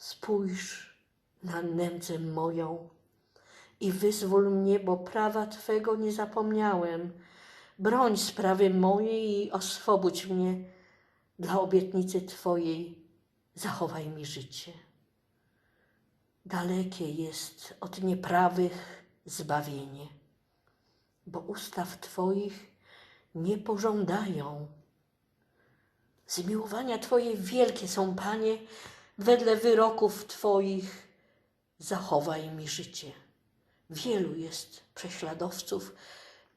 Spójrz na nędzę moją i wyzwól mnie, bo prawa Twego nie zapomniałem. Broń sprawy mojej i oswobódź mnie. Dla obietnicy Twojej zachowaj mi życie. Dalekie jest od nieprawych zbawienie, bo ustaw Twoich nie pożądają. Zmiłowania Twoje wielkie są, Panie, wedle wyroków Twoich zachowaj mi życie. Wielu jest prześladowców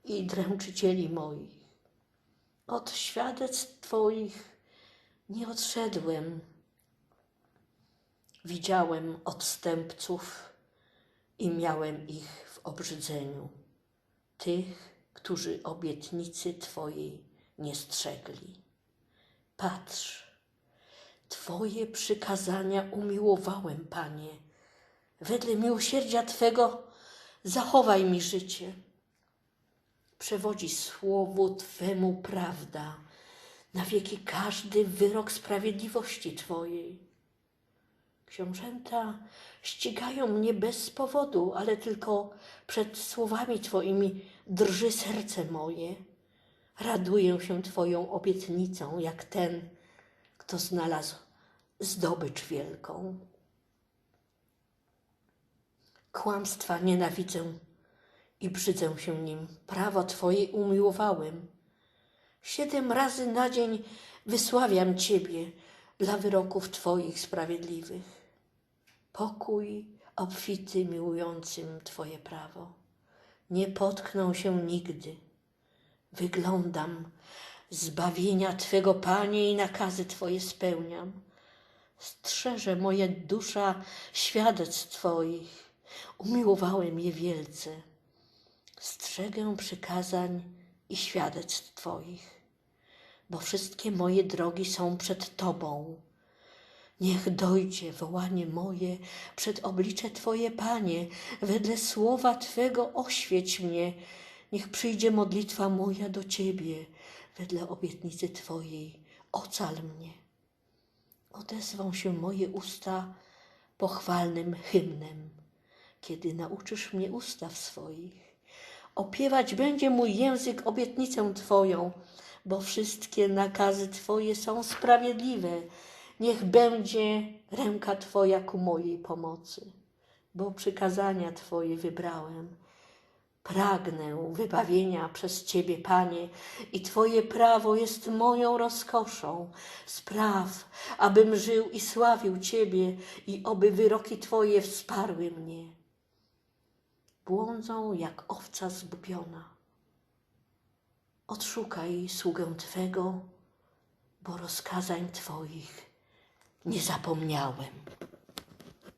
i dręczycieli moich. Od świadectw Twoich nie odszedłem. Widziałem odstępców i miałem ich w obrzydzeniu. Tych, którzy obietnicy Twojej nie strzegli. Patrz, Twoje przykazania umiłowałem, Panie. Wedle miłosierdzia Twego zachowaj mi życie. Przewodzi słowu Twemu prawda, na wieki każdy wyrok sprawiedliwości Twojej. Książęta ścigają mnie bez powodu, ale tylko przed słowami Twoimi drży serce moje. Raduję się Twoją obietnicą, jak ten, kto znalazł zdobycz wielką. Kłamstwa nienawidzę i brzydzę się nim. Prawo Twoje umiłowałem. Siedem razy na dzień wysławiam Ciebie dla wyroków Twoich sprawiedliwych. Pokój obfity miłującym Twoje prawo. Nie potknę się nigdy. Wyglądam zbawienia Twego, Panie, i nakazy Twoje spełniam. Strzeże moja dusza świadectw Twoich. Umiłowałem je wielce. Strzegę przykazań i świadectw Twoich, bo wszystkie moje drogi są przed Tobą. Niech dojdzie wołanie moje przed oblicze Twoje, Panie, wedle słowa Twego oświeć mnie. Niech przyjdzie modlitwa moja do Ciebie, wedle obietnicy Twojej ocal mnie. Odezwą się moje usta pochwalnym hymnem, kiedy nauczysz mnie ustaw swoich. Opiewać będzie mój język obietnicę Twoją, bo wszystkie nakazy Twoje są sprawiedliwe. Niech będzie ręka Twoja ku mojej pomocy, bo przykazania Twoje wybrałem. Pragnę wybawienia przez Ciebie, Panie, i Twoje prawo jest moją rozkoszą. Spraw, abym żył i sławił Ciebie, i oby wyroki Twoje wsparły mnie. Błądzą jak owca zgubiona. Odszukaj sługę Twego, bo rozkazań Twoich nie zapomniałem.